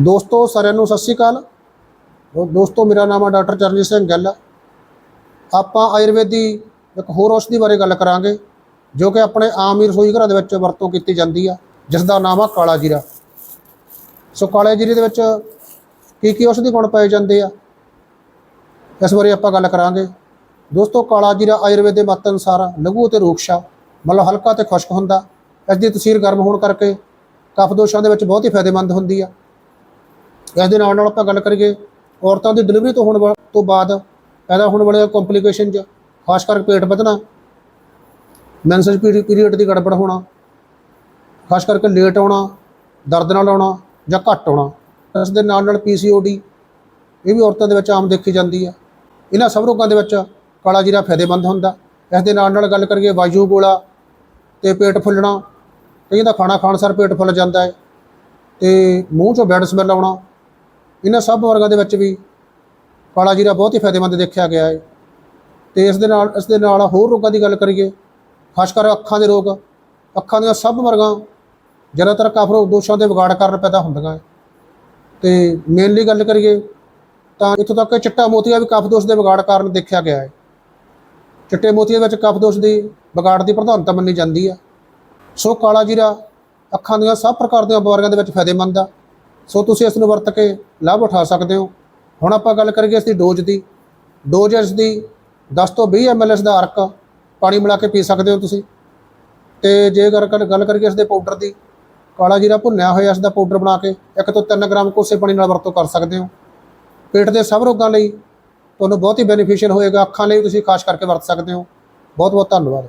ਦੋਸਤੋ, ਸਾਰਿਆਂ ਨੂੰ ਸਤਿ ਸ਼੍ਰੀ ਅਕਾਲ। ਦੋਸਤੋ, ਮੇਰਾ ਨਾਮ ਹੈ ਡਾਕਟਰ ਚਰਨਜੀਤ ਸਿੰਘ ਗਿੱਲ। ਆਪਾਂ ਆਯੁਰਵੇਦ ਦੀ ਇੱਕ ਹੋਰ ਔਸ਼ਧੀ ਬਾਰੇ ਗੱਲ ਕਰਾਂਗੇ, ਜੋ ਕਿ ਆਪਣੇ ਆਮ ਹੀ ਰਸੋਈ ਘਰਾਂ ਦੇ ਵਿੱਚ ਵਰਤੋਂ ਕੀਤੀ ਜਾਂਦੀ ਆ, ਜਿਸ ਦਾ ਨਾਮ ਆ ਕਾਲਾ ਜੀਰਾ। ਸੋ ਕਾਲੇ ਜੀਰੇ ਦੇ ਵਿੱਚ ਕੀ ਕੀ ਔਸ਼ਧੀ ਗੁਣ ਪਾਏ ਜਾਂਦੇ ਆ? ਇਸ ਬਾਰੇ ਆਪਾਂ ਗੱਲ ਕਰਾਂਗੇ। ਦੋਸਤੋ, ਕਾਲਾ ਜੀਰਾ ਆਯੁਰਵੇਦ ਦੇ ਮਤ ਅਨੁਸਾਰ ਲਘੂ ਅਤੇ ਰੂਖਸ਼ਾ ਮਤਲਬ ਹਲਕਾ ਤੇ ਖੁਸ਼ਕ ਹੁੰਦਾ। ਇਸ ਦੀ ਤਸੀਰ ਗਰਮ ਹੋਣ ਕਰਕੇ ਕਫ ਦੋਸ਼ਾਂ ਦੇ ਵਿੱਚ ਬਹੁਤ ਹੀ ਫਾਇਦੇਮੰਦ ਹੁੰਦੀ ਆ। ਇਸ ਦੇ ਨਾਲ ਨਾਲ ਆਪਾਂ ਗੱਲ ਕਰੀਏ, ਔਰਤਾਂ ਦੀ ਡਿਲੀਵਰੀ ਤੋਂ ਹੋਣ ਵਾ- ਤੋਂ ਬਾਅਦ ਪੈਦਾ ਹੋਣ ਵਾਲੇ ਕੰਪਲਿਕੇਸ਼ਨ 'ਚ ਖਾਸ ਕਰਕੇ ਪੇਟ ਵਧਣਾ ਮੈਂਸੇਜ ਪੀਰੀਅਡ ਦੀ ਗੜਬੜ ਹੋਣਾ, ਖਾਸ ਕਰਕੇ ਲੇਟ ਆਉਣਾ, ਦਰਦ ਨਾਲ ਆਉਣਾ ਜਾਂ ਘੱਟ ਆਉਣਾ। ਇਸ ਦੇ ਨਾਲ ਨਾਲ ਪੀਸੀਓਡੀ ਇਹ ਵੀ ਔਰਤਾਂ ਦੇ ਵਿੱਚ ਆਮ ਦੇਖੀ ਜਾਂਦੀ ਹੈ। ਇਹਨਾਂ ਸਭ ਰੋਗਾਂ ਦੇ ਵਿੱਚ ਕਾਲਾ ਜੀਰਾ ਫਾਇਦੇਮੰਦ ਹੁੰਦਾ। ਇਸ ਦੇ ਨਾਲ ਨਾਲ ਗੱਲ ਕਰੀਏ ਵਾਯੂ ਗੋਲਾ ਤੇ ਪੇਟ ਫੁੱਲਣਾ, ਕਈਆਂ ਦਾ ਖਾਣਾ ਖਾਣ ਸਾਰ ਪੇਟ ਫੁੱਲ ਜਾਂਦਾ ਹੈ ਤੇ ਮੂੰਹ 'ਚੋਂ ਬੈਡ ਸਮੈਲ ਆਉਣਾ ਇਹਨਾਂ ਸਭ ਵਰਗਾਂ ਦੇ ਵਿੱਚ ਵੀ ਕਾਲਾ ਜੀਰਾ ਬਹੁਤ ਹੀ ਫਾਇਦੇਮੰਦ ਦੇਖਿਆ ਗਿਆ ਹੈ। ਤੇ ਇਸ ਦੇ ਨਾਲ ਇਸ ਦੇ ਨਾਲ ਹੋਰ ਰੋਗਾਂ ਦੀ ਗੱਲ ਕਰੀਏ ਖਾਸ ਕਰ ਅੱਖਾਂ ਦੇ ਰੋਗ। ਅੱਖਾਂ ਦੀਆਂ ਸਭ ਵਰਗਾਂ ਜ਼ਿਆਦਾਤਰ ਕਫ ਦੋਸ਼ਾਂ ਦੇ ਵਿਗਾੜ ਕਾਰਨ ਪੈਦਾ ਹੁੰਦੀਆਂ ਹੈ। ਤੇ ਮੇਨਲੀ ਗੱਲ ਕਰੀਏ ਤਾਂ ਇੱਥੋਂ ਤੱਕ ਕਿ ਚਿੱਟਾ ਮੋਤੀਆ ਵੀ ਕਫ ਦੋਸ਼ ਦੇ ਵਿਗਾੜ ਕਾਰਨ ਦੇਖਿਆ ਗਿਆ ਹੈ। ਚਿੱਟੇ ਮੋਤੀਆ ਵਿੱਚ ਕਫ ਦੋਸ਼ ਦੀ ਵਿਗਾੜ ਦੀ ਪ੍ਰਧਾਨਤਾ ਮੰਨੀ ਜਾਂਦੀ ਹੈ। ਸੋ ਕਾਲਾ ਜੀਰਾ ਅੱਖਾਂ ਦੀਆਂ ਸਭ ਪ੍ਰਕਾਰ ਦੀਆਂ ਬਿਮਾਰੀਆਂ ਦੇ ਵਿੱਚ ਫਾਇਦੇਮੰਦ ਆ। ਸੋ ਤੁਸੀਂ ਇਸ ਨੂੰ ਵਰਤ ਕੇ ਲਾਭ ਉਠਾ ਸਕਦੇ ਹੋ। ਹੁਣ ਆਪਾਂ ਗੱਲ ਕਰੀਏ ਇਸ ਦੀ ਡੋਜ਼ ਦੀ। ਡੋਜ਼ ਇਸ ਦੀ 10 ਤੋਂ 20 ml ਇਸ ਦਾ ਅਰਕ ਪਾਣੀ ਮਿਲਾ ਕੇ ਪੀ ਸਕਦੇ ਹੋ ਤੁਸੀਂ। ਤੇ ਜੇ ਗੱਲ ਕਰ- ਗੱਲ ਕਰੀਏ ਇਸ ਦੇ ਪਾਊਡਰ ਦੀ, ਕਾਲਾ ਜੀਰਾ ਭੁੰਨਿਆ ਹੋਇਆ ਇਸ ਦਾ ਪਾਊਡਰ ਬਣਾ ਕੇ 1 ਤੋਂ 3 ਗ੍ਰਾਮ ਕੋਸੇ ਪਾਣੀ ਨਾਲ ਵਰਤੋਂ ਕਰ ਸਕਦੇ ਹੋ। ਪੇਟ ਦੇ ਸਭ ਰੋਗਾਂ ਲਈ ਤੁਹਾਨੂੰ ਬਹੁਤ ਹੀ ਬੈਨੀਫੀਸ਼ੀਅਲ ਹੋਏਗਾ। ਅੱਖਾਂ ਲਈ ਤੁਸੀਂ ਖਾਸ ਕਰਕੇ ਵਰਤ ਸਕਦੇ ਹੋ। ਬਹੁਤ ਬਹੁਤ ਧੰਨਵਾਦ।